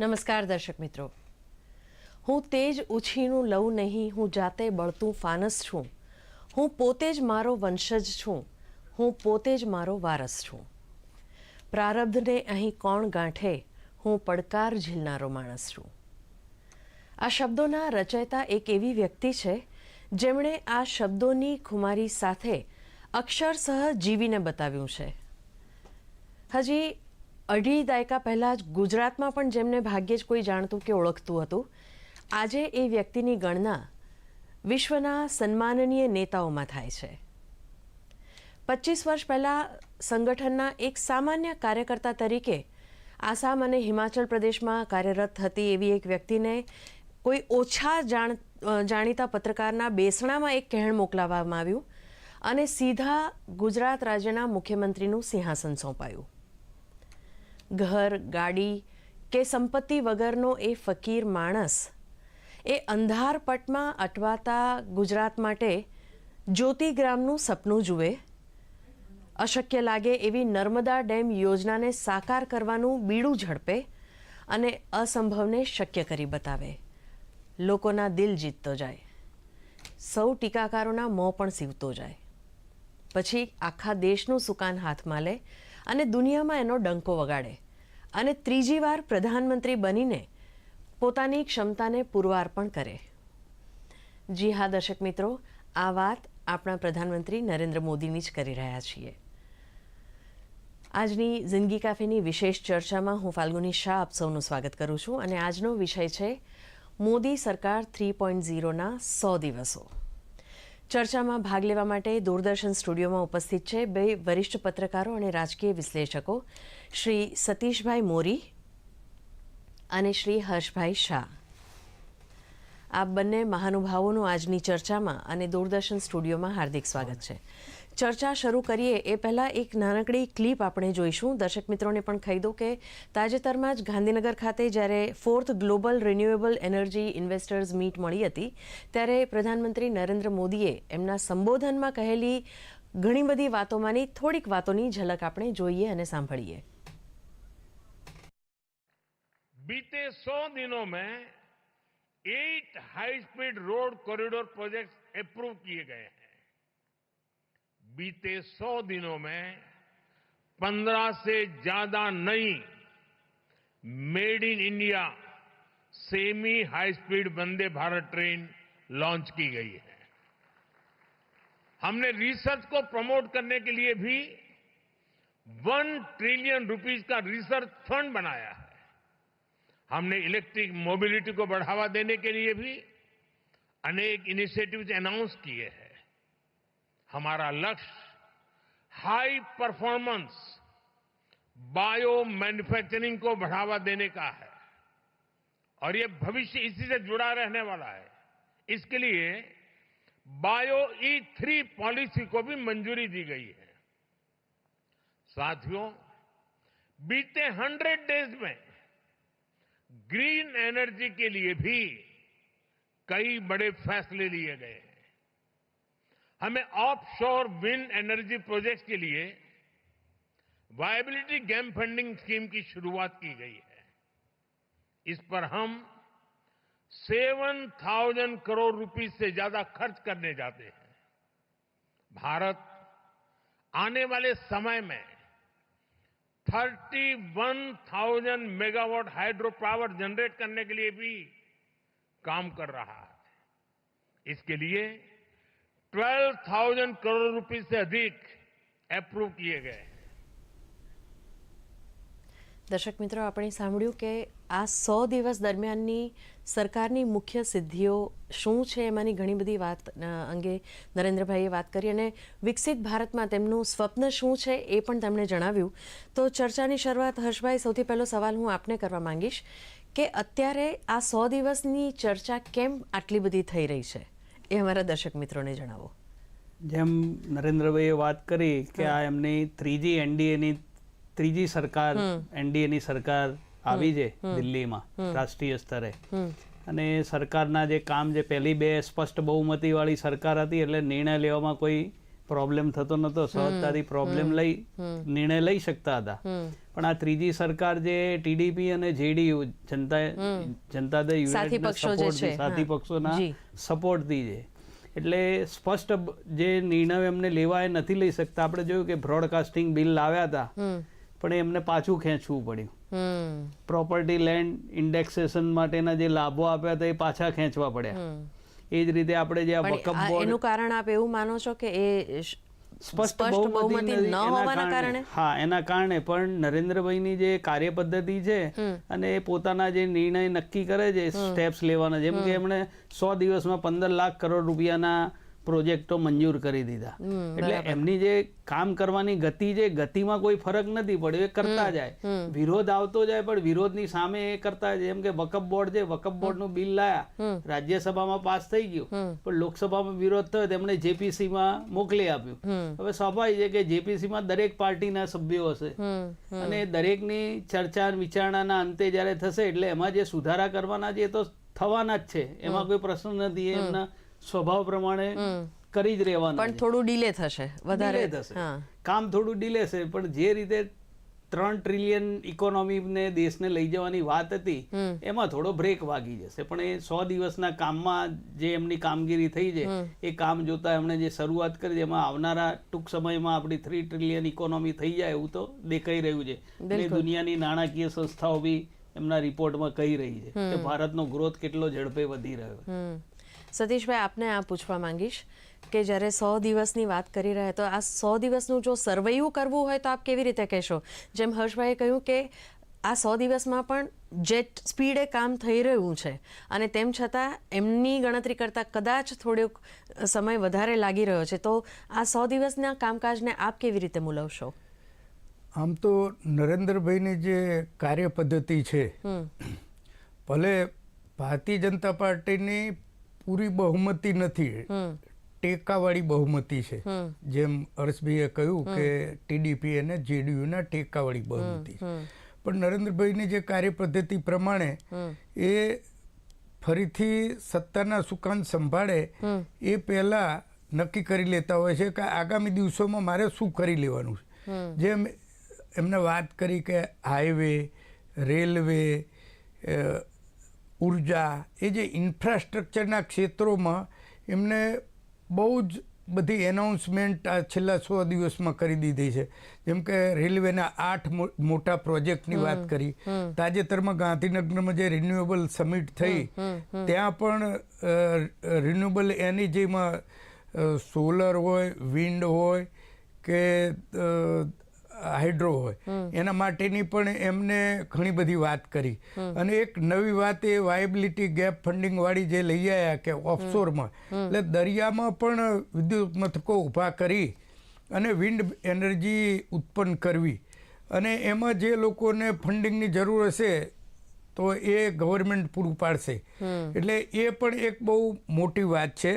નમસ્કાર દર્શક મિત્રો. હું તેજ ઉછીનું લઉં નહીં, હું જાતે બળતું ફાનસ છું. હું પોતે જ મારો વંશજ છું, હું પોતે જ મારો વારસ છું. પ્રારબ્ધને અહીં કોણ ગાંઠે, હું પડકાર ઝીલનારો માણસ છું. આ શબ્દોના રચયતા એક એવી વ્યક્તિ છે, જેમણે આ શબ્દોની ખુમારી સાથે અક્ષરસહ જીવીને બતાવ્યું છે. હજી અઢી દાયકા પહેલાં જ ગુજરાતમાં પણ જેમને ભાગ્યે જ કોઈ જાણતું કે ઓળખતું હતું, આજે એ વ્યક્તિની ગણના વિશ્વના સન્માનનીય નેતાઓમાં થાય છે. પચીસ વર્ષ પહેલાં સંગઠનના એક સામાન્ય કાર્યકર્તા તરીકે આસામ અને હિમાચલ પ્રદેશમાં કાર્યરત હતી એવી એક વ્યક્તિને કોઈ ઓછા જાણ જાણીતા પત્રકારના બેસણામાં એક કહેણ મોકલાવવામાં આવ્યું અને સીધા ગુજરાત રાજ્યના મુખ્યમંત્રીનું સિંહાસન સોંપાયું. ઘર, ગાડી કે સંપત્તિ વગરનો એ ફકીર માણસ એ અંધારપટમાં અટવાતા ગુજરાત માટે જ્યોતિગ્રામનું સપનું જુએ. અશક્ય લાગે એવી નર્મદા ડેમ યોજનાને સાકાર કરવાનું બીડું ઝડપે અને અસંભવને શક્ય કરી બતાવે. લોકોના દિલ જીતતો જાય. સૌ ટીકાકારોના મોં પણ સીવતો જાય. પછી આખા દેશનું સુકાન હાથમાં લે અને દુનિયામાં એનો ડંકો વગાડે. અને ત્રીજી વાર પ્રધાનમંત્રી બનીને પોતાની ક્ષમતાને પુરવાર પણ કરે. જી હા, દર્શક મિત્રો, આ વાત આપણા પ્રધાનમંત્રી નરેન્દ્ર મોદીની જ કરી રહ્યા છીએ. આજની જિંદગી કાફેની વિશેષ ચર્ચામાં હું ફાલ્ગુની શાહ આપ સૌનું સ્વાગત કરું છું. અને આજનો વિષય છે, મોદી સરકાર થ્રી પોઈન્ટ ઝીરોના સો દિવસો. ચર્ચામાં ભાગ લેવા માટે દૂરદર્શન સ્ટુડિયોમાં ઉપસ્થિત છે બે વરિષ્ઠ પત્રકારો અને રાજકીય વિશ્લેષકો, શ્રી સતીશભાઈ મોરી અને શ્રી હર્ષભાઈ શાહ. આ બંને મહાનુભાવોનું આજની ચર્ચામાં અને દૂરદર્શન સ્ટુડિયોમાં હાર્દિક સ્વાગત છે. ચર્ચા શરૂ કરીએ એ પહેલાં એક નાનકડી ક્લિપ આપણે જોઈશું દર્શક મિત્રોને પણ કહી દઉં કે તાજેતરમાં જ ગાંધીનગર ખાતે જ્યારે fourth global renewable energy investors meet મળી હતી ત્યારે પ્રધાનમંત્રી નરેન્દ્ર મોદીએ એમના સંબોધનમાં કહેલી ઘણી બધી વાતોમાંની થોડીક વાતોની ઝલક આપણે જોઈએ અને સાંભળીએ बीते सौ दिनों में eight high speed road corridor projects approve किए गए हैं बीते सौ दिनों में पंद्रह से ज़्यादा नई made in India semi high speed Vande Bharat train launch की गई है। हमने रिसर्च को प्रमोट करने के लिए भी वन ट्रिलियन रुपीस का रिसर्च फंड बनाया है। हमने इलेक्ट्रिक मोबिलिटी को बढ़ावा देने के लिए भी अनेक इनिशिएटिव्स अनाउंस किए हैं। हमारा लक्ष्य हाई परफॉर्मेंस बायो मैन्युफैक्चरिंग को बढ़ावा देने का है। और ये भविष्य इसी से जुड़ा रहने वाला है। इसके लिए बायो ई थ्री पॉलिसी को भी मंजूरी दी गई है। साथियों, बीते हंड्रेड डेज़ में ग्रीन एनर्जी के लिए भी कई बड़े फैसले लिए गए। हैं हमें ऑफशोर विंड एनर्जी प्रोजेक्ट्स के लिए वायबिलिटी गैम फंडिंग स्कीम की शुरुआत की गई है। इस पर हम सेवन थाउज़ेंड करोड़ रुपीस से ज़्यादा खर्च करने जाते हैं। भारत आने वाले समय में 31,000 मेगावाट हाइड्रो पावर जनरेट करने के लिए भी काम कर रहा है। इसके लिए 12,000 करोड़ रुपए से अधिक अप्रूव किए गए हैं દર્શક મિત્રો આપણે સાંભળ્યું કે આ સો દિવસ દરમિયાનની સરકારની મુખ્ય સિદ્ધિઓ શું છે એમાંની ઘણી બધી વાત અ, અંગે નરેન્દ્રભાઈએ વાત કરી અને વિકસિત ભારતમાં તેમનું સ્વપ્ન શું છે એ પણ તેમણે જણાવ્યું તો ચર્ચાની શરૂઆત હર્ષભાઈ સૌથી પહેલો સવાલ હું આપને કરવા માંગીશ કે અત્યારે આ સો દિવસની ચર્ચા કેમ આટલી બધી થઈ રહી છે એ અમારા દર્શક મિત્રોને જણાવો. જેમ નરેન્દ્રભાઈએ વાત કરી કે આ એમની ત્રીજી એનડીએની ત્રીજી સરકાર એનડીએની સરકાર આવી છે દિલ્હીમાં રાષ્ટ્રીય સ્તરે. અને સરકારના જે કામ જે પહેલી બે સ્પષ્ટ બહુમતીવાળી સરકાર હતી એટલે નિર્ણય લેવામાં કોઈ પ્રોબ્લેમ થતો નતો સહજતાથી પ્રોબ્લેમ લઈ નિર્ણય લઈ શકતા હતા. પણ આ ત્રીજી સરકાર જે ટીડીપી અને જેડીયુ જનતા જનતા દળ છે, સાથી પક્ષોના. સપોર્ટથી છે એટલે સ્પષ્ટ જે નિર્ણય એમને લેવા એ નથી લઈ શકતા. આપણે જોયું કે બ્રોડકાસ્ટિંગ બિલ લાવ્યા હતા. પણ એમને પાછું ખેંચવું પડ્યું. પ્રોપર્ટી લેન્ડ ઇન્ડેક્સેશન માટેના જે લાભો આપ્યા હતા એ પાછા ખેંચવા પડ્યા. એ જ રીતે આપણે જે વકફ બોર્ડ એનું કારણ આપ એવું માનો છો કે એ સ્પષ્ટ બહુમતી ન હોવાના કારણે. હા એના કારણે. પણ નરેન્દ્રભાઈની જે કાર્ય પદ્ધતિ છે અને એ પોતાના જે નિર્ણય નક્કી કરે છે સ્ટેપ્સ લેવાના જેમ કે એમણે સો દિવસમાં પંદર લાખ કરોડ રૂપિયાના પ્રોજેક્ટો મંજૂર કરી દીધા. એટલે એમની જે કામ કરવાની ગતિ જે ગતિમાં કોઈ ફરક નથી પડ્યો એ કરતા જાય. વિરોધ આવતો જાય પણ વિરોધની સામે એ કરતા જાય. જેમ કે વકફ બોર્ડ છે વકફ બોર્ડનું બિલ લાયા. રાજ્યસભામાં પાસ થઈ ગયું. પણ લોકસભામાં વિરોધ થયો તેમણે JPC માં મોકલી આપ્યું. હવે સ્વાભાવિક છે કે જેપીસી માં દરેક પાર્ટીના સભ્યો હશે. અને દરેકની ચર્ચા વિચારણાના અંતે જ્યારે થશે એટલે એમાં જે સુધારા કરવાના છે એ તો થવાના જ છે. એમાં કોઈ પ્રશ્ન નથી એમના સ્વભાવ પ્રમાણે કરી જ રહેવાનું પણ થોડું ડીલે થશે વધારે થશે. કામ થોડું ડીલે છે પણ જે રીતે ત્રણ ટ્રિલિયન ઇકોનોમીને દેશને લઈ જવાની વાત હતી એમાં થોડો બ્રેક વાગી જશે. પણ એ સો દિવસના કામમાં જે એમની કામગીરી થઈ છે એ કામ જોતા એમણે જે શરૂઆત કરી એમાં આવનારા ટૂંક સમયમાં આપણી થ્રી ટ્રિલિયન ઇકોનોમી થઈ જાય એવું તો દેખાઈ રહ્યું છે. અને દુનિયાની નાણાકીય સંસ્થાઓ બી એમના રિપોર્ટમાં કહી રહી છે કે ભારતનો ગ્રોથ કેટલો ઝડપે વધી રહ્યો છે. સતીશભાઈ આપને આ પૂછવા માંગીશ કે જ્યારે સો દિવસની વાત કરી રહ્યા તો આ સો દિવસનું જો સર્વૈયું કરવું હોય તો આપ કેવી રીતે કહેશો? જેમ હર્ષભાઈએ કહ્યું કે આ સો દિવસમાં પણ જેટ સ્પીડે કામ થઈ રહ્યું છે અને તેમ છતાં એમની ગણતરી કરતાં કદાચ થોડોક સમય વધારે લાગી રહ્યો છે. તો આ સો દિવસના કામકાજને આપ કેવી રીતે મુલવશો? આમ તો નરેન્દ્રભાઈની જે કાર્ય પદ્ધતિ છે ભલે ભારતીય જનતા પાર્ટીની પૂરી બહુમતી નથી. ટેકાવાળી બહુમતી છે. જેમ હર્ષભાઈએ કહ્યું કે ટીડીપી અને જેડીયુના ટેકાવાળી બહુમતી પણ નરેન્દ્રભાઈની જે કાર્ય પદ્ધતિ પ્રમાણે એ ફરીથી સત્તાના સુકાન સંભાળે એ પહેલા નક્કી કરી લેતા હોય છે કે આગામી દિવસોમાં મારે શું કરી લેવાનું છે. જેમ એમને વાત કરી કે હાઈવે રેલવે ઊર્જા એ જે ઇન્ફ્રાસ્ટ્રક્ચરના ક્ષેત્રોમાં એમને બહુ જ બધી એનાઉન્સમેન્ટ આ છેલ્લા સો દિવસમાં કરી દીધી છે. જેમ કે રેલવેના આઠ મોટા પ્રોજેક્ટની વાત કરી. તાજેતરમાં ગાંધીનગરમાં જે રિન્યુએબલ સમિટ થઈ ત્યાં પણ રિન્યુએબલ એનર્જીમાં સોલર હોય વિન્ડ હોય કે હાઇડ્રો હોય. એના માટેની પણ એમને ઘણી બધી વાત કરી. અને એક નવી વાત એ વાયબિલિટી ગેપ ફંડિંગ વાળી જે લઈ આવ્યા કે ઓફશોરમાં એટલે દરિયામાં પણ વિદ્યુત મથકો ઊભા કરી અને વિન્ડ એનર્જી ઉત્પન્ન કરવી. અને એમાં જે લોકોને ફંડિંગની જરૂર હશે તો એ ગવર્મેન્ટ પૂરું પાડશે. એટલે એ પણ એક બહુ મોટી વાત છે.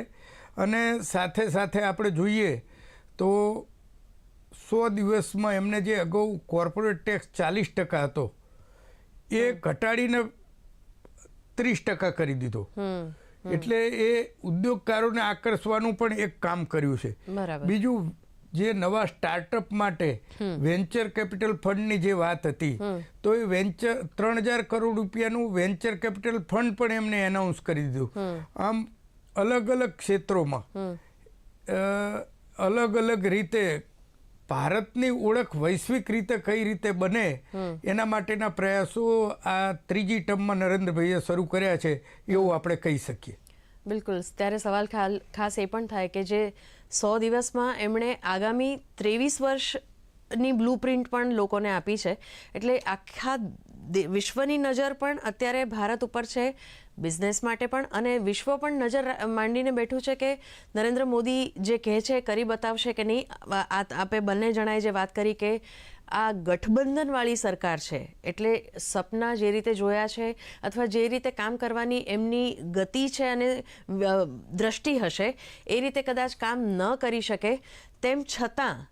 અને સાથે સાથે આપણે જોઈએ તો સો દિવસમાં એમને જે અગાઉ કોર્પોરેટ ટેક્સ ચાલીસ ટકા હતો એ ઘટાડીને ત્રીસ ટકા કરી દીધો. એટલે એ ઉદ્યોગકારોને આકર્ષવાનું પણ એક કામ કર્યું છે. બીજું જે નવા સ્ટાર્ટઅપ માટે વેન્ચર કેપિટલ ફંડની જે વાત હતી તો એ વેન્ચર ત્રણ હજાર કરોડ રૂપિયાનું વેન્ચર કેપિટલ ફંડ પણ એમને એનાઉન્સ કરી દીધું. આમ અલગ અલગ ક્ષેત્રોમાં અલગ અલગ રીતે ભારતની ઓળખ વૈશ્વિક રીતે કઈ રીતે બને એના માટેના પ્રયાસો આ ત્રીજી ટર્મમાં નરેન્દ્રભાઈએ શરૂ કર્યા છે એવું આપણે કહી શકીએ. બિલકુલ. ત્યારે સવાલ ખાસ એ પણ થાય કે જે સો દિવસમાં એમણે આગામી ત્રેવીસ વર્ષની બ્લુપ્રિન્ટ પણ લોકોને આપી છે. એટલે આખા વિશ્વની નજર પણ અત્યારે ભારત ઉપર છે બિઝનેસ માટે પણ, અને વિશ્વ પણ નજર માંડીને બેઠું છે કે નરેન્દ્ર મોદી જે કહે છે, કરી બતાવશે કે નહીં આપે બંને જણાએ જે વાત કરી કે આ ગઠબંધનવાળી સરકાર છે, એટલે સપના જે રીતે જોયા છે, અથવા જે રીતે કામ કરવાની એમની ગતિ છે અને દ્રષ્ટિ હશે, એ રીતે કદાચ કામ ન કરી શકે, તેમ છતાં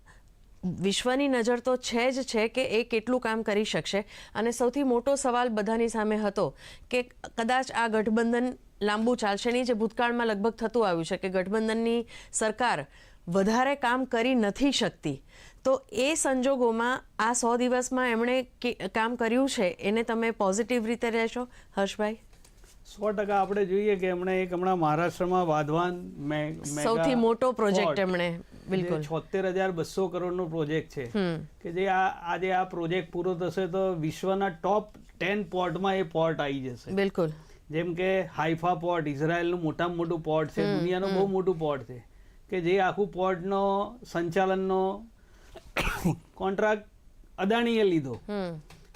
વિશ્વની નજર તો છે જ છે કે એ કેટલું કામ કરી શકશે. અને સૌથી મોટો સવાલ બધાની સામે હતો કે કદાચ આ ગઠબંધન લાંબુ ચાલશે નહીં, જે ભૂતકાળમાં લગભગ થતું આવ્યું છે કે ગઠબંધનની સરકાર વધારે કામ કરી નથી શકતી. તો એ સંજોગોમાં આ સો દિવસમાં એમણે કામ કર્યું છે? એને તમે પોઝિટિવ રીતે રહેશો? હર્ષભાઈ? સો ટકા આપણે જોઈએ કે એમણે એક હમણાં મહારાષ્ટ્રમાં વાધવાન મે- સૌથી મોટો પ્રોજેક્ટ એમણે બિલકુલ. છોતેર હજાર બસો કરોડનો પ્રોજેક્ટ છે. કે જે આ આજે આ પ્રોજેક્ટ પૂરો થશે તો વિશ્વના ટોપ ટેન પોર્ટમાં એ પોર્ટ આવી જશે. બિલકુલ. જેમ કે હાઈફા પોર્ટ ઇઝરાયલનું મોટામાં મોટું પોર્ટ છે દુનિયાનું બહુ મોટું પોર્ટ છે. કે જે આખું પોર્ટનો સંચાલનનો કોન્ટ્રાક્ટ અદાણીએ લીધો.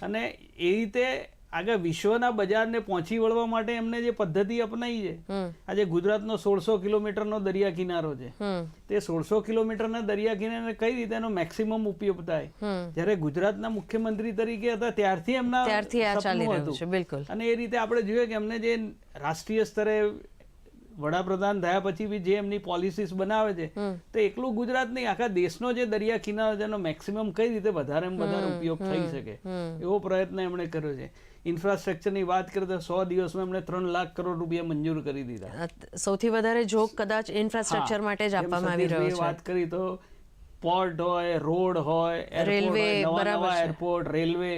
અને એ રીતે આગળ વિશ્વના બજારને પહોંચી વળવા માટે એમને જે પદ્ધતિ અપનાવી છે આજે ગુજરાતનો સોળસો કિલોમીટરનો દરિયા કિનારો છે. તે સોળસો કિલોમીટરના દરિયા કિનારે કઈ રીતે એનો મેક્સિમમ ઉપયોગ થાય? જ્યારે ગુજરાતના મુખ્યમંત્રી તરીકે હતા ત્યારથી એમના ત્યારથી ચાલી રહ્યું હતું. છે બિલકુલ. અને એ રીતે આપણે જોઈએ કે એમને જે રાષ્ટ્રીય સ્તરે વડાપ્રધાન થયા પછી બી જે એમની પોલિસીસ બનાવે છે તો એકલું ગુજરાત નહીં આખા દેશનો જે દરિયા કિનારો છે એનો મેક્સિમમ કઈ રીતે વધારે વધારે ઉપયોગ થઈ શકે? એવો પ્રયત્ન એમણે કર્યો છે. ઇન્ફ્રાસ્ટ્રક્ચરની વાત કરીએ તો સો દિવસમાં એમણે ત્રણ લાખ કરોડ રૂપિયા મંજૂર કરી દીધા. સૌથી વધારે જોગ કદાચ ઇન્ફ્રાસ્ટ્રક્ચર માટે જ આપવામાં આવી રહ્યો છે. વાત કરી તો પોર્ટ હોય રોડ હોય રેલવે, નવા. એરપોર્ટ રેલવે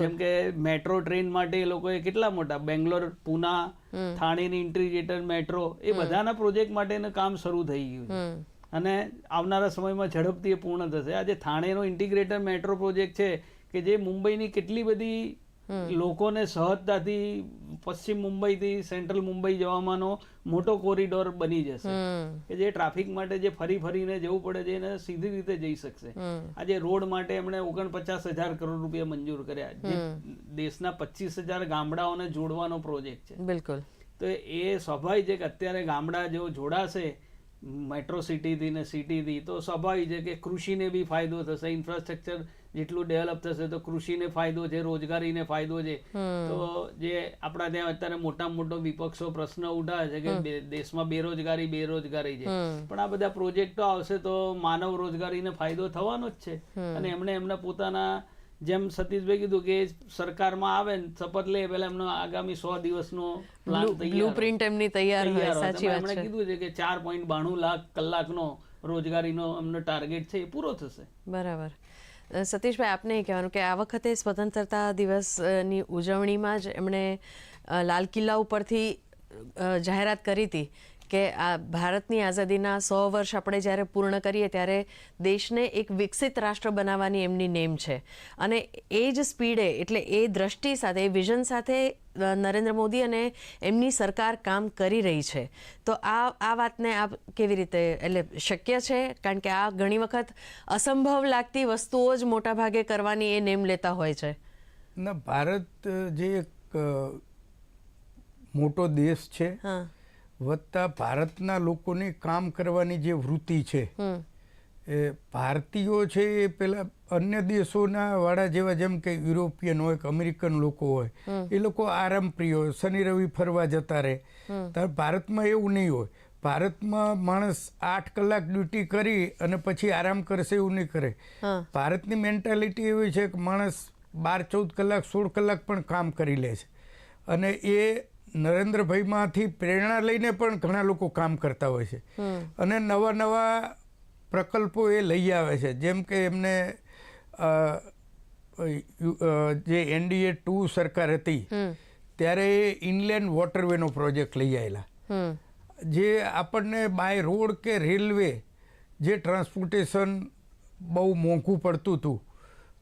જેમ કે મેટ્રો ટ્રેન માટે એ લોકોએ કેટલા મોટા બેંગ્લોર પુના થાણેની ઇન્ટિગ્રેટેડ મેટ્રો એ બધાના પ્રોજેક્ટ માટેનું કામ શરૂ થઈ ગયું અને આવનારા સમયમાં ઝડપથી એ પૂર્ણ થશે. આજે થાણેનો ઇન્ટિગ્રેટેડ મેટ્રો પ્રોજેક્ટ છે કે જે મુંબઈની કેટલી બધી લોકોને સહજતાથી પશ્ચિમ મુંબઈથી સેન્ટ્રલ મુંબઈ જવામાંનો મોટો કોરિડોર બની જશે. કે જે ટ્રાફિક માટે જે ફરી ફરીને જવું પડે છે એને સીધી રીતે જઈ શકશે. આજે રોડ માટે એમણે ઓગણપચાસ હજાર કરોડ રૂપિયા મંજૂર કર્યા. જે દેશના પચીસ હજાર ગામડાઓને જોડવાનો પ્રોજેક્ટ છે. બિલકુલ. તો એ સ્વાભાવિક છે કે અત્યારે ગામડા જો જોડાશે મેટ્રો સિટીથી ને સિટીથી તો સ્વાભાવિક છે કે કૃષિને બી ફાયદો થશે ઇન્ફ્રાસ્ટ્રક્ચર જેટલું ડેવલપ થશે તો કૃષિને ફાયદો છે રોજગારીને ફાયદો છે. તો જે આપણા ત્યાં અત્યારે મોટા મોટો વિપક્ષો પ્રશ્ન ઉઠાવે છે કે દેશમાં બેરોજગારી બેરોજગારી છે. પણ આ બધા પ્રોજેક્ટો આવશે તો માનવ રોજગારીને ફાયદો થવાનો જ છે. અને એમણે એમના પોતાના જેમ સતીશભાઈ કીધું કે સરકારમાં આવે ને શપથ લે પહેલા એમનો આગામી સો દિવસનો પ્લાન પ્રિન્ટ એમની તૈયાર હોય સાચી વાત એમણે છે. કીધું છે કે ચાર પોઈન્ટ બાણું લાખ કલાકનો રોજગારીનો એમનો ટાર્ગેટ છે એ પૂરો થશે. બરાબર. સતીશભાઈ, આપને એ કહેવાનું કે આ વખતે સ્વતંત્રતા દિવસની ઉજવણીમાં જ એમણે લાલ કિલ્લા ઉપરથી જાહેરાત કરી હતી કે આ ભારતની આઝાદીના સો વર્ષ આપણે જ્યારે પૂર્ણ કરીએ ત્યારે દેશને એક વિકસિત રાષ્ટ્ર બનાવવાની એમની નેમ છે. અને એ જ સ્પીડે એટલે એ દ્રષ્ટિ સાથે એ વિઝન સાથે નરેન્દ્ર મોદી અને એમની સરકાર કામ કરી રહી છે. તો આ આ વાતને આપ કેવી રીતે એટલે શક્ય છે? કારણ કે આ ઘણી વખત અસંભવ લાગતી વસ્તુઓ જ મોટાભાગે કરવાની એ નેમ લેતા હોય છે. ના ભારત જે એક મોટો દેશ છે હા વત્તા ભારતના લોકોને કામ કરવાની જે વૃત્તિ છે એ ભારતીયો છે એ પેલા અન્ય દેશોના વાળા જેવા જેમ કે યુરોપિયન હોય કે અમેરિકન લોકો હોય એ લોકો આરામ પ્રિય હોય શનિ રવિ ફરવા જતા રહે. ત્યારે ભારતમાં એવું નહીં હોય. ભારતમાં માણસ આઠ કલાક ડ્યુટી કરી અને પછી આરામ કરશે એવું નહીં કરે. ભારતની મેન્ટાલિટી એવી છે કે માણસ બાર ચૌદ કલાક સોળ કલાક પણ કામ કરી લે છે. અને એ નરેન્દ્રભાઈમાંથી પ્રેરણા લઈને પણ ઘણા લોકો કામ કરતા હોય છે. અને નવા નવા પ્રકલ્પો એ લઈ આવે છે. જેમ કે એમને જે એનડીએ ટુ સરકાર હતી ત્યારે એ ઇનલેન્ડ વોટરવેનો પ્રોજેક્ટ લઈ આવેલા જે આપણને બાય રોડ કે રેલવે જે ટ્રાન્સપોર્ટેશન બહુ મોંઘું પડતું હતું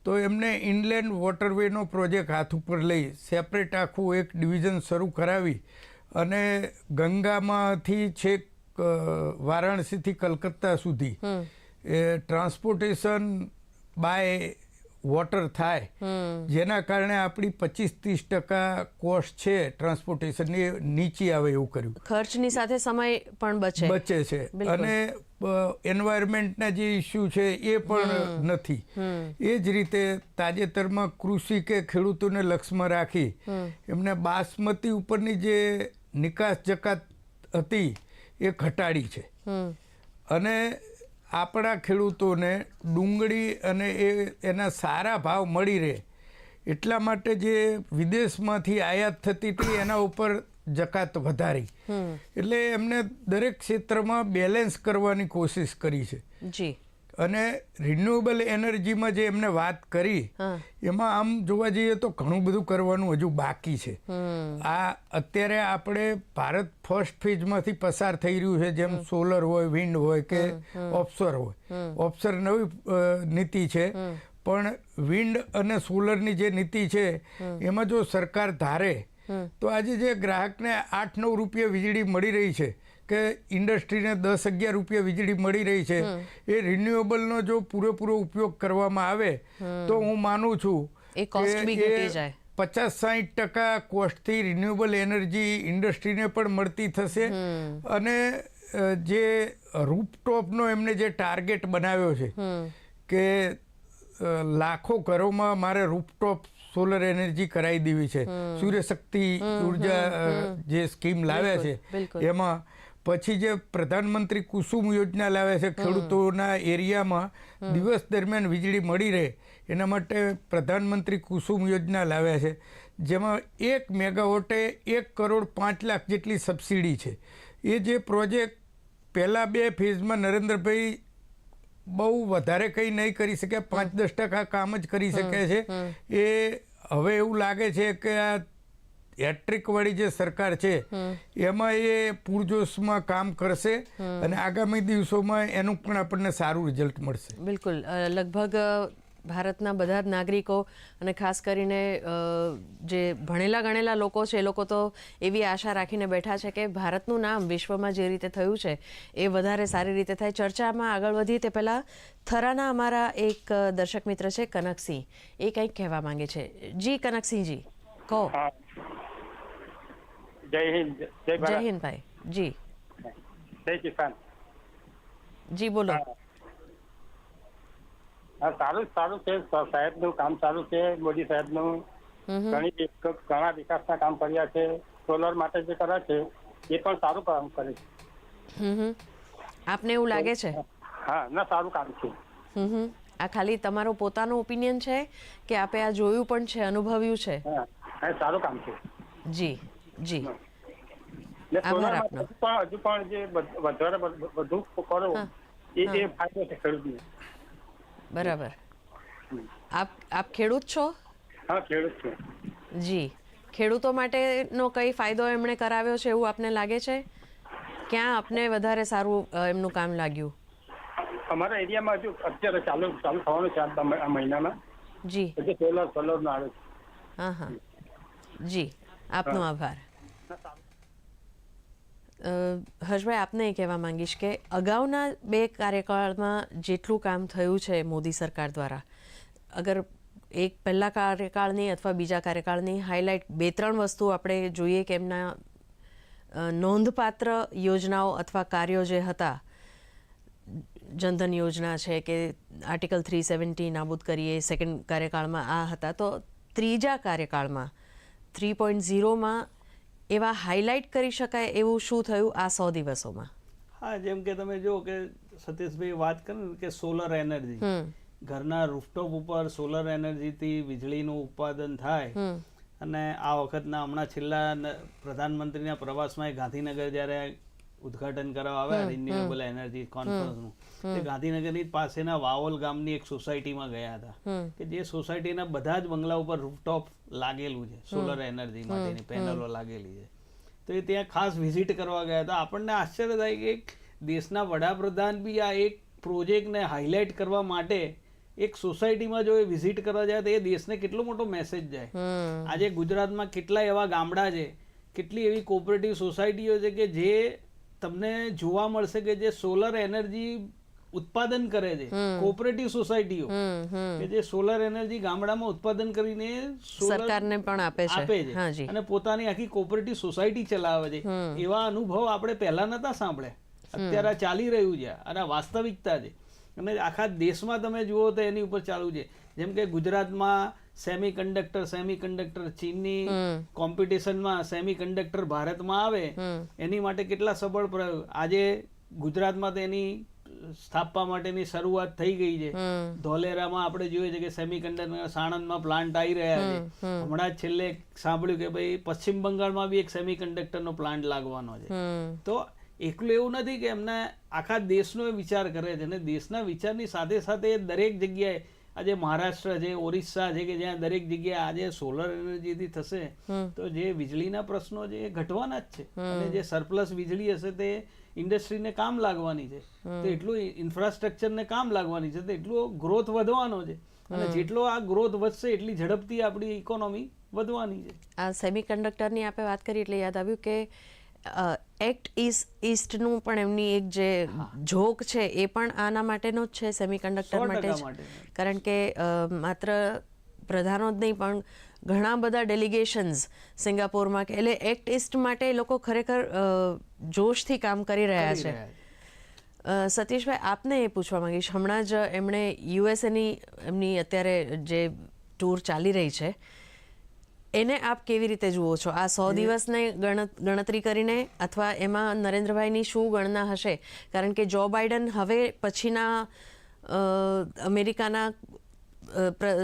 તો એમને ઇનલેન્ડ વોટરવેનો પ્રોજેક્ટ હાથ ઉપર લઈ સેપરેટ આખું એક ડિવિઝન શરૂ કરાવી અને ગંગામાંથી છેક વારાણસીથી કલકત્તા સુધી એ ટ્રાન્સપોર્ટેશન બાય વોટર થાય. જેના કારણે આપણી પચીસ ત્રીસ ટકા કોસ્ટ છે ટ્રાન્સપોર્ટેશનની નીચી આવે એવું કર્યું. ખર્ચની સાથે સમય પણ બચે. બચે છે. અને એન્વાયરમેન્ટના જે ઇસ્યુ છે એ પણ નથી. એ જ રીતે તાજેતરમાં કૃષિ કે ખેડૂતોને લક્ષમાં રાખી એમને બાસમતી ઉપરની જે નિકાસ જકાત હતી એ ઘટાડી છે. અને આપણા ખેડૂતોને ડુંગળી અને એ એના સારા ભાવ મળી રહે. એટલા માટે જે વિદેશમાંથી આયાત થતી હતી એના ઉપર જકાત વધારી. એટલે એમને દરેક ક્ષેત્રમાં બેલેન્સ કરવાની કોશિશ કરી છે. જી. અને રિન્યુએબલ એનર્જીમાં જે એમને વાત કરી એમાં આમ જોવા જઈએ તો ઘણું બધું કરવાનું હજુ બાકી છે. આ અત્યારે આપણે ભારત ફર્સ્ટ ફેઝમાંથી પસાર થઈ રહ્યું છે જેમ સોલર હોય વિન્ડ હોય કે ઓપ્સર હોય. ઓપ્સર નવી નીતિ છે. પણ વિન્ડ અને સોલરની જે નીતિ છે એમાં જો સરકાર ધારે તો આજે જે ગ્રાહકને આઠ નવ રૂપિયા વીજળી મળી રહી છે કે ઇન્ડસ્ટ્રીને દસ અગિયાર રૂપિયા વીજળી મળી રહી છે એ રિન્યુએબલનો જો પૂરેપૂરો ઉપયોગ કરવામાં આવે તો હું માનું છું કે. પચાસ સાઠ ટકા કોસ્ટથી રિન્યુએબલ એનર્જી ઇન્ડસ્ટ્રીને પણ મળતી થશે. અને જે રૂપટોપનો એમને જે ટાર્ગેટ બનાવ્યો છે કે લાખો ઘરોમાં મારે રૂપટોપ સોલર એનર્જી કરાવી દેવી છે. સૂર્યશક્તિ ઊર્જા જે સ્કીમ લાવ્યા છે એમાં પછી જે પ્રધાનમંત્રી કુસુમ યોજના લાવ્યા છે ખેડૂતોના એરિયામાં દિવસ દરમિયાન વીજળી મળી રહે એના માટે પ્રધાનમંત્રી કુસુમ યોજના લાવ્યા છે જેમાં એક મેગાવોટે એક કરોડ પાંચ લાખ જેટલી સબસિડી છે. એ જે પ્રોજેક્ટ પહેલાં બે ફેઝમાં નરેન્દ્રભાઈ બહુ વધારે કંઈ નહીં કરી શક્યા પાંચ દસ ટકા કામ જ કરી શકે છે. એ હવે એવું લાગે છે કે આ હેટ્રિક વાળી જે સરકાર છે એમાં એ પૂરજોશમાં કામ કરશે અને આગામી દિવસોમાં એનું પણ આપણને સારું રિઝલ્ટ મળશે. બિલકુલ. લગભગ ભારતના બધા જ નાગરિકો અને ખાસ કરીને જે ભણેલા ગણેલા લોકો છે એ લોકો તો એવી આશા રાખીને બેઠા છે કે ભારતનું નામ વિશ્વમાં જે રીતે થયું છે એ વધારે સારી રીતે થાય. ચર્ચામાં આગળ વધીએ તે પહેલાં થરાના અમારા એક દર્શક મિત્ર છે કનકસિંહ. એ કંઈક કહેવા માંગે છે. જી કનકસિંહજી કહો. જય હિન્દ જય ભારત. જી. જય કિસાન. જી બોલો. હા. સારું સારું છે. સાહેબનું કામ સારું છે મોદી સાહેબનું. ઘણી વિક- ઘણા વિકાસના કામ કર્યા છે. સોલર માટે જે કરે છે એ પણ સારું કામ કરે છે. હમ હમ. આપને એવું લાગે છે? હા ના સારું કામ છે. હમ હમ. આ ખાલી તમારો પોતાનો ઓપિનિયન છે કે આપે આ જોયું પણ છે અનુભવ્યું છે? હા હા સારું કામ છે. જી. જી. આભાર આપનો. પણ હજુ પણ જે વધારે વધુ કરો એ એ ફાયદો છે ખેડૂતને. બરાબર. આપ આપ ખેડૂત છો? હા ખેડૂત છું. જી. ખેડૂતો માટેનો કઈ ફાયદો એમણે કરાવ્યો છે એવું આપને લાગે છે? ક્યાં આપને વધારે સારું એમનું કામ લાગ્યું? અમારા એરિયામાં હજુ અત્યારે ચાલુ ચાલુ થવાનું છે આ મહિનામાં. જી. સોલર સોલર નો આવે હા હા. જી. આપનો આભાર. હર્ષભાઈ, આપને એ કહેવા માંગીશ કે અગાઉના બે કાર્યકાળમાં જેટલું કામ થયું છે મોદી સરકાર દ્વારા, અગર એક પહેલા કાર્યકાળની અથવા બીજા કાર્યકાળની હાઇલાઇટ બે ત્રણ વસ્તુ આપણે જોઈએ કે એમના નોંધપાત્ર યોજનાઓ અથવા કાર્યો જે હતા, જનધન યોજના છે કે આર્ટિકલ થ્રી સેવન્ટી નાબૂદ કરીએ સેકન્ડ કાર્યકાળમાં આ હતા, તો ત્રીજા કાર્યકાળમાં, થ્રી પોઈન્ટ ઝીરોમાં એવા હાઇલાઇટ કરી શકાય એવું શું થયું આ સો દિવસોમાં? હા જેમ કે તમે જો કે સતીશભાઈ વાત કરે કે સોલર એનર્જી ઘરના રૂફટોપ ઉપર સોલર એનર્જીથી વીજળીનું ઉત્પાદન થાય. અને આ વખતના હમણાં છેલ્લા પ્રધાનમંત્રીના પ્રવાસમાં ગાંધીનગર જ્યારે ઉદ્ઘાટન કરવા આવ્યા રિન્યુએબલ એનર્જી કોન્ફરન્સનું તે ગાંધીનગરની પાસેના વાવોલ ગામની એક સોસાયટીમાં ગયા હતા. કે જે સોસાયટીના બધા જ બંગલા ઉપર રૂફટોપ લાગેલું છે સોલર એનર્જી માટેની પેનલો લાગેલી છે. તો એ ત્યાં ખાસ વિઝિટ કરવા ગયા હતા. આપણને આશ્ચર્ય થાય કે દેશના વડાપ્રધાન બી આ એક પ્રોજેક્ટને હાઇલાઇટ કરવા માટે એક સોસાયટીમાં જો એ વિઝિટ કરવા જાય તો એ દેશને કેટલો મોટો મેસેજ જાય. આજે ગુજરાતમાં કેટલા એવા ગામડા છે કેટલી એવી કોઓપરેટિવ સોસાયટીઓ છે કે જે તમને જોવા મળશે કે જે સોલર એનર્જી ઉત્પાદન કરે છે કોઓપરેટિવ સોસાયટીઓ કે જે સોલર એનર્જી ગામડામાં ઉત્પાદન કરીને સરકારને પણ આપે છે. આપે છે. અને પોતાની આખી કોઓપરેટિવ સોસાયટી ચલાવે છે. એવા અનુભવ આપણે પહેલા નતા સાંભળ્યા. અત્યારે ચાલી રહ્યું છે અને વાસ્તવિકતા છે. અને આખા દેશમાં તમે જુઓ તો એની ઉપર ચાલુ છે. જેમ કે ગુજરાતમાં સેમી કન્ડક્ટર સેમી કન્ડક્ટર ચીનની કોમ્પિટિશનમાં સેમી કન્ડક્ટર ભારતમાં આવે એની માટે કેટલા સબળ પ્રયોગ. આજે ગુજરાતમાં તો એની સ્થાપવા માટેની શરૂઆત થઈ ગઈ છે. ધોલેરામાં આપણે જોઈએ છે કે સેમિકન્ડક્ટર સાણંદમાં પ્લાન્ટ આવી રહ્યા છે. હમણાં જ છેલ્લે સાંભળ્યું કે ભાઈ પશ્ચિમ બંગાળમાં બી એક સેમિકન્ડક્ટરનો પ્લાન્ટ લાગવાનો છે. તો એકલું એવું નથી કે એમને આખા દેશનો એ વિચાર કરે છે અને દેશના વિચારની સાથે સાથે દરેક જગ્યાએ આજે મહારાષ્ટ્ર છે ઓરિસ્સા છે કે જ્યાં દરેક જગ્યાએ આજે સોલર એનર્જીથી થશે તો જે વીજળીના પ્રશ્નો છે એ ઘટવાના જ છે. અને જે સરપ્લસ વીજળી હશે તે ઇન્ડસ્ટ્રીને કામ લાગવાની છે. તો એટલું ઇન્ફ્રાસ્ટ્રક્ચરને કામ લાગવાની છે. તો એટલો ગ્રોથ વધવાનો છે. અને જેટલો આ ગ્રોથ વધશે એટલી ઝડપથી આપણી ઇકોનોમી વધવાની છે. આ સેમિકન્ડક્ટરની આપણે વાત કરી એટલે યાદ આવ્યું કે એક્ટ ઇસ્ટ ઇસ્ટનું પણ એમની એક જે જોક છે એ પણ આના માટેનો જ છે સેમિકન્ડક્ટર માટે કારણ કે માત્ર પ્રધાનો જ નહીં પણ ઘણા બધા ડેલિગેશન્સ સિંગાપોરમાં કે એટલે એક્ટ ઇસ્ટ માટે લોકો ખરેખર જોશથી કામ કરી રહ્યા છે. સતીશભાઈ આપને એ પૂછવા માંગીશ. હમણાં જ એમણે યુએસએની એમની અત્યારે જે ટૂર ચાલી રહી છે એને આપ કેવી રીતે જુઓ છો? આ સો દિવસને ગણ- ગણતરી કરીને અથવા એમાં નરેન્દ્રભાઈની શું ગણના હશે? કારણ કે જો બાઇડન હવે પછીના અમેરિકાના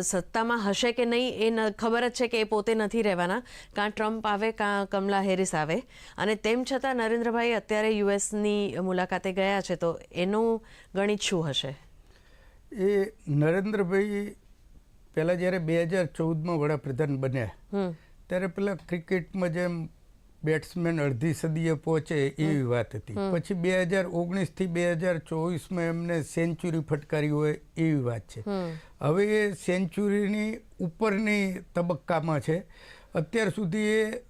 સત્તામાં હશે કે નહીં એ ખબર જ છે કે એ પોતે નથી રહેવાના. કાં ટ્રમ્પ આવે કાં કમલા હેરિસ આવે. અને તેમ છતાં નરેન્દ્રભાઈ અત્યારે યુએસની મુલાકાતે ગયા છે તો એનું ગણિત શું હશે? એ નરેન્દ્રભાઈ પહેલાં જ્યારે બે હજાર ચૌદમાં વડાપ્રધાન બન્યા ત્યારે પેલા ક્રિકેટમાં જેમ બેટ્સમેન અડધી સદીએ પહોંચે એવી વાત હતી. પછી બે હજાર ઓગણીસથી બે હજાર ચોવીસમાં એમને સેન્ચુરી ફટકારી હોય એવી વાત છે. હવે એ સેન્ચુરીની ઉપરની તબક્કામાં છે. અત્યાર સુધી એ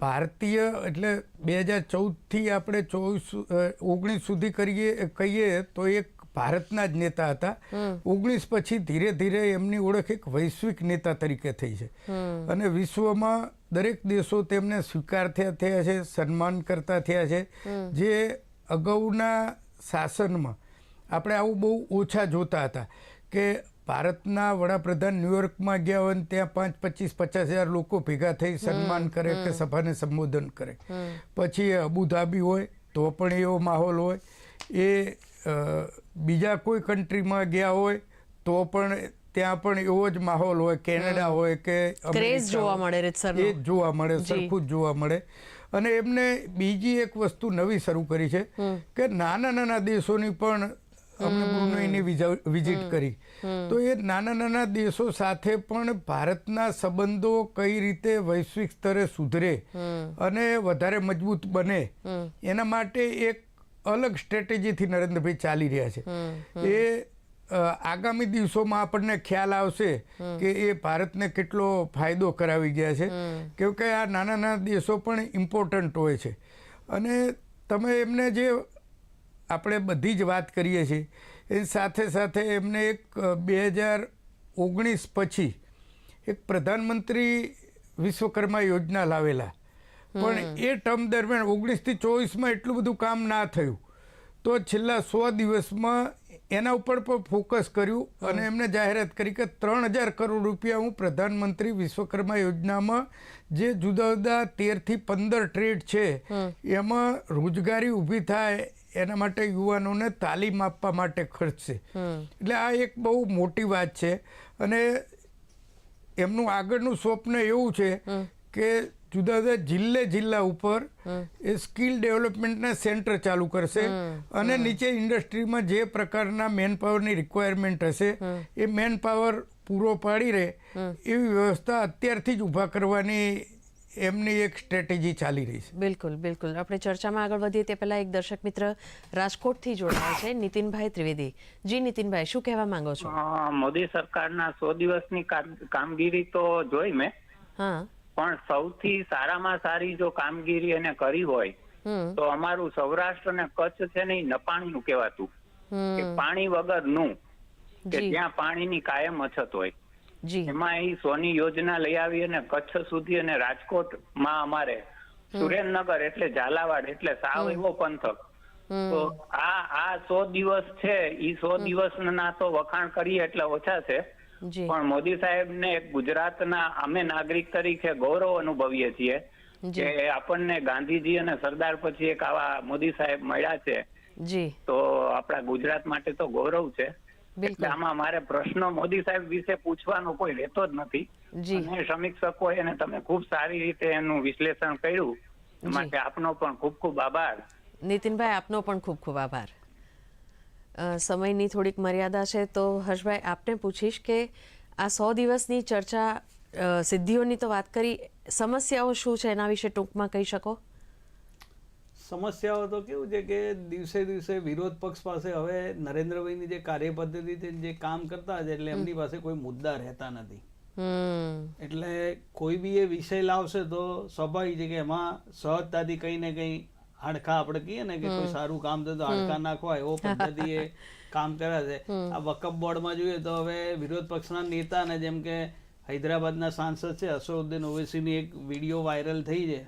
ભારતીય એટલે બે હજાર ચૌદથી આપણે ચોવીસ ઓગણીસ સુધી કરીએ કહીએ તો એક ભારતના જ નેતા હતા. ઓગણીસ પછી ધીરે ધીરે એમની ઓળખ એક વૈશ્વિક નેતા તરીકે થઈ છે. અને વિશ્વમાં દરેક દેશો તેમને સ્વીકારતા થયા છે સન્માન કરતા થયા છે. જે અગાઉના શાસનમાં આપણે આવું બહુ ઓછા જોતા હતા કે ભારતના વડાપ્રધાન ન્યુયોર્કમાં ગયા હોય ત્યાં પાંચ પચીસ પચાસ હજાર લોકો ભેગા થઈ સન્માન કરે કે સભાને સંબોધન કરે. પછી અબુધાબી હોય તો પણ એવો માહોલ હોય. એ બીજા કોઈ કન્ટ્રીમાં ગયા હોય તો પણ ત્યાં પણ એવો જ માહોલ હોય કેનેડા હોય કે ક્રેઝ જોવા મળે રીતસર એ જ જોવા મળે સરખું જ જોવા મળે. અને એમને બીજી એક વસ્તુ નવી શરૂ કરી છે કે નાના નાના દેશોની પણ અમને બ્રુનેઈની વિઝિટ કરી. તો એ નાના નાના દેશો સાથે પણ ભારતના સંબંધો કઈ રીતે વૈશ્વિક સ્તરે સુધરે અને વધારે મજબૂત બને એના માટે એક અલગ સ્ટ્રેટેજીથી નરેન્દ્રભાઈ ચાલી રહ્યા છે. એ આગામી દિવસોમાં આપણને ખ્યાલ આવશે કે એ ભારતને કેટલો ફાયદો કરાવી ગયા છે. કેમ કે આ નાના નાના દેશો પણ ઇમ્પોર્ટન્ટ હોય છે. અને તમે એમને જે આપણે બધી જ વાત કરીએ છીએ એ સાથે સાથે એમને એક બે હજાર ઓગણીસ પછી એક પ્રધાનમંત્રી વિશ્વકર્મા યોજના લાવેલા. પણ એ ટર્મ દરમિયાન ઓગણીસથી ચોવીસમાં એટલું બધું કામ ના થયું. તો છેલ્લા સો દિવસમાં એના ઉપર પણ ફોકસ કર્યું અને એમને જાહેરાત કરી કે ત્રણ હજાર કરોડ રૂપિયા હું પ્રધાનમંત્રી વિશ્વકર્મા યોજનામાં જે જુદા જુદા તેરથી પંદર ટ્રેડ છે એમાં રોજગારી ઊભી થાય એના માટે યુવાનોને તાલીમ આપવા માટે ખર્ચશે એટલે આ એક બહુ મોટી વાત છે અને એમનું આગળનું સ્વપ્ન એવું છે કે જુદા જુદા જિલ્લે જિલ્લા ઉપર એ સ્કિલ ડેવલપમેન્ટના સેન્ટર ચાલુ કરશે અને નીચે ઇન્ડસ્ટ્રીમાં જે પ્રકારના મેન પાવરની રિક્વાયરમેન્ટ હશે એ મેન પાવર પૂરો પાડી રહે એવી વ્યવસ્થા અત્યારથી જ ઊભા કરવાની એમની એક સ્ટ્રેટેજી ચાલી રહી છે. બિલકુલ બિલકુલ. આપણે ચર્ચામાં આગળ વધીએ તે પહેલાં એક દર્શક મિત્ર રાજકોટથી જોડાયા છે નીતિનભાઈ ત્રિવેદી. જી નીતિનભાઈ શું કહેવા માંગો છો? મોદી સરકારના સો દિવસની કામગીરી તો જોઈ મેં. હા. પણ સૌથી સારામાં સારી જો કામગીરી એને કરી હોય તો અમારું સૌરાષ્ટ્ર અને કચ્છ છે ને નપાણીનું કહેવાતું. કે પાણી વગરનું કે જ્યાં પાણીની કાયમ અછત હોય. એમાં એ સોની યોજના લઈ આવી અને કચ્છ સુધી અને રાજકોટમાં અમારે સુરેન્દ્રનગર એટલે ઝાલાવાડ એટલે સાવ એવો પંથક. તો આ આ સો દિવસ છે ઈ સો દિવસ ના તો વખાણ કરીએ એટલે ઓછા છે. પણ મોદી સાહેબને ગુજરાત ગુજરાતના અમે નાગરિક તરીકે ગૌરવ અનુભવીએ છીએ કે આપણને ગાંધીજી અને સરદાર પછી એક આવા મોદી સાહેબ મળ્યા છે. જી. તો આપણા ગુજરાત માટે તો ગૌરવ છે. આમાં મારે પ્રશ્નો મોદી સાહેબ વિશે પૂછવાનો કોઈ રહેતો જ નથી. અને સમીક્ષકો એને તમે ખૂબ સારી રીતે એનું વિશ્લેષણ કર્યું. માટે આપનો પણ ખૂબ ખૂબ આભાર. નીતિનભાઈ આપનો પણ ખૂબ ખૂબ આભાર. સમયની થોડીક મર્યાદા છે તો હર્ષભાઈ આપને પૂછીશ કે આ સો દિવસની ચર્ચા સિદ્ધિઓની તો વાત કરી સમસ્યાઓ શું છે એના વિશે ટૂંકમાં કહી શકો? સમસ્યાઓ તો કેવું છે કે દિવસે દિવસે વિરોધ પક્ષ પાસે હવે નરેન્દ્રભાઈની જે કાર્ય પદ્ધતિ છે જે કામ કરતા છે એટલે એમની પાસે કોઈ મુદ્દા રહેતા નથી. એટલે કોઈ બી એ વિષય લાવશે તો સ્વાભાવિક છે કે એમાં સહજતાથી કંઈ ને કંઈ હાડકા આપણે કહીએ ને કે કોઈ સારું કામ થયું તો હાડકા નાખવા એવો પદ્ધતિએ કામ કરે છે. આ વકફ બોર્ડમાં જોઈએ તો હવે વિરોધ પક્ષના નેતાને જેમ કે હૈદરાબાદના સાંસદ છે અસરુદ્દીન ઓવેસીની એક વીડિયો વાયરલ થઈ છે.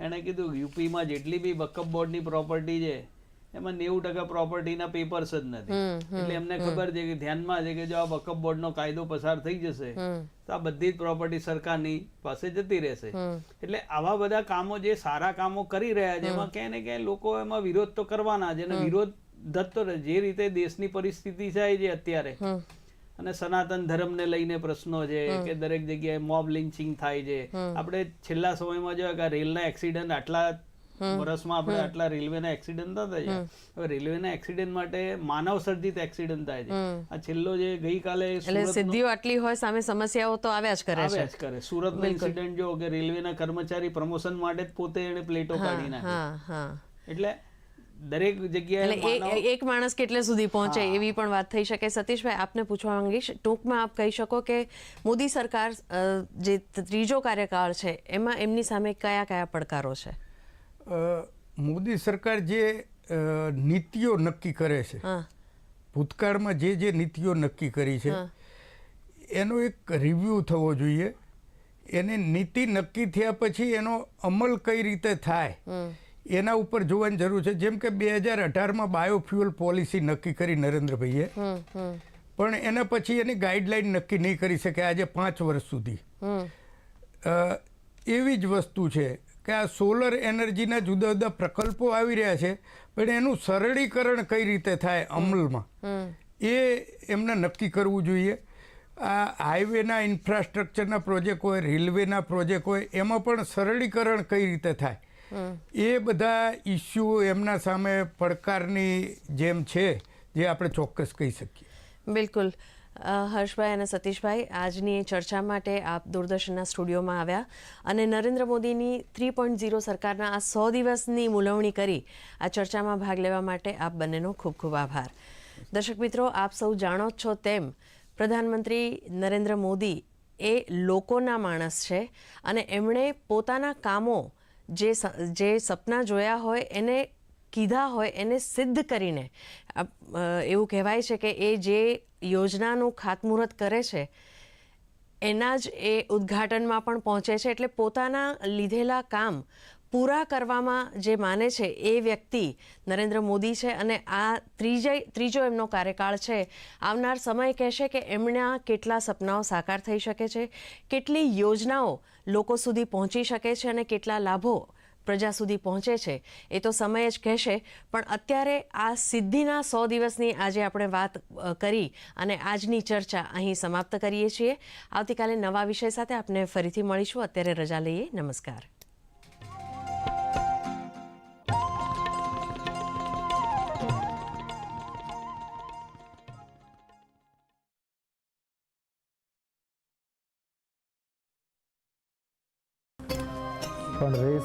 એણે કીધું યુપીમાં જેટલી બી વકફ બોર્ડની પ્રોપર્ટી છે એમાં નેવું ટકા પ્રોપર્ટીના પેપર્સ જ નથી. એટલે એમને ખબર છે કે ધ્યાનમાં છે કે જો આ વકફ બોર્ડનો કાયદો પસાર થઈ જશે તો આ બધી જ પ્રોપર્ટી સરકારની પાસે જતી રહેશે. એટલે આવા બધા કામો જે સારા કામો કરી રહ્યા છે એમાં ક્યાંય ને ક્યાંય લોકો એમાં વિરોધ તો કરવાના છે અને વિરોધ રહે જે રીતે દેશની પરિસ્થિતિ થાય છે અત્યારે અને સનાતન ધર્મને લઈને પ્રશ્નો છે કે દરેક જગ્યાએ મોબ લિન્ચિંગ થાય છે. આપણે છેલ્લા સમયમાં આ રેલના એક્સિડન્ટ આટલા વર્ષમાં આપણે આટલા રેલવેના એક્સિડન્ટ થતા છે હવે રેલવેના એક્સિડન્ટ માટે માનવ સર્જિત એક્સિડન્ટ થાય છે. આ છેલ્લો જે ગઈકાલે એટલે સિદ્ધિઓ આટલી હોય સામે સમસ્યાઓ તો આવ્યા જ કરે છે. આવ્યા જ કરે. સુરતનો ઇન્સિડન્ટ જો કે રેલવેના કર્મચારી પ્રમોશન માટે જ પોતે એને પ્લેટો કાઢી નાખી. એટલે દરેક જગ્યાએ એક માણસ કેટલે સુધી પહોંચે એવી પણ વાત થઈ શકે. સતીશભાઈ આપને પૂછવા માંગીશ ટૂંકમાં આપ કહી શકો કે મોદી સરકાર જે ત્રીજો કાર્યકાળ છે એમાં એમની સામે કયા કયા પડકારો છે? મોદી સરકાર જે નીતિઓ નક્કી કરે છે ભૂતકાળમાં જે જે નીતિઓ નક્કી કરી છે એનો એક રિવ્યૂ થવો જોઈએ. એને નીતિ નક્કી થયા પછી એનો અમલ કઈ રીતે થાય એના ઉપર જોવાની જરૂર છે. જેમ કે બે હજાર અઢારમાં બાયોફ્યુઅલ પોલિસી નક્કી કરી નરેન્દ્રભાઈએ. પણ એના પછી એની ગાઈડલાઈન નક્કી નહીં કરી શકે આજે પાંચ વર્ષ સુધી. એવી જ વસ્તુ છે કે આ સોલર એનર્જીના જુદા જુદા પ્રકલ્પો આવી રહ્યા છે પણ એનું સરળીકરણ કઈ રીતે થાય અમલમાં? એ એમને નક્કી કરવું જોઈએ. આ હાઈવેના ઇન્ફ્રાસ્ટ્રક્ચરના પ્રોજેક્ટ હોય રેલવેના પ્રોજેક્ટ હોય એમાં પણ સરળીકરણ કઈ રીતે થાય? એ બધા ઇસ્યુ એમના સામે પડકારની જેમ છે જે આપણે ચોક્કસ કહી શકીએ. બિલકુલ. હર્ષભાઈ અને સતીશભાઈ, આજની ચર્ચા માટે આપ દૂરદર્શનના સ્ટુડિયોમાં આવ્યા અને નરેન્દ્ર મોદીની થ્રી પોઈન્ટ ઝીરો સરકારના આ સો દિવસની મુલવણી કરી આ ચર્ચામાં ભાગ લેવા માટે આપ બંનેનો ખૂબ ખૂબ આભાર. દર્શક મિત્રો, આપ સૌ જાણો જ છો તેમ પ્રધાનમંત્રી નરેન્દ્ર મોદી એ લોકોના માણસ છે અને એમણે પોતાના કામો જે જે સપના જોયા હોય, એને કીધા હોય, એને સિદ્ધ કરીને એવું કહેવાય છે કે એ જે યોજનાનું ખાતમુહૂર્ત કરે છે. એના જ એ ઉદ્ઘાટનમાં પણ પહોંચે છે એટલે પોતાના લીધેલા કામ પૂરા કરવામાં જે માને છે એ વ્યક્તિ નરેન્દ્ર મોદી છે અને આ ત્રીજે, ત્રીજો એમનો કાર્યકાળ છે. આવનાર સમય કહેશે કે એમના કેટલા સપનાઓ સાકાર થઈ શકે છે, કેટલી યોજનાઓ લોકો સુધી પહોંચી શકે છે અને કેટલા લાભો પ્રજા સુધી પહોંચે છે. એ તો સમય જ કહેશે, પણ અત્યારે આ સિદ્ધિના સો દિવસની આજે આપણે વાત કરી અને આજની ચર્ચા અહીં સમાપ્ત કરીએ છીએ. આવતીકાલે નવા વિષય સાથે આપણે ફરીથી મળીશું. અત્યારે રજા લઈએ. નમસ્કાર.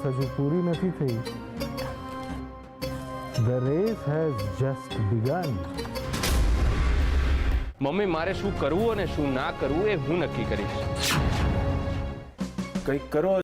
રેસ હજુ પૂરી નથી થઈ. The race has just began mummy મારે શું કરવું અને શું ના કરવું એ હું નક્કી કરીશ. કંઈક કરો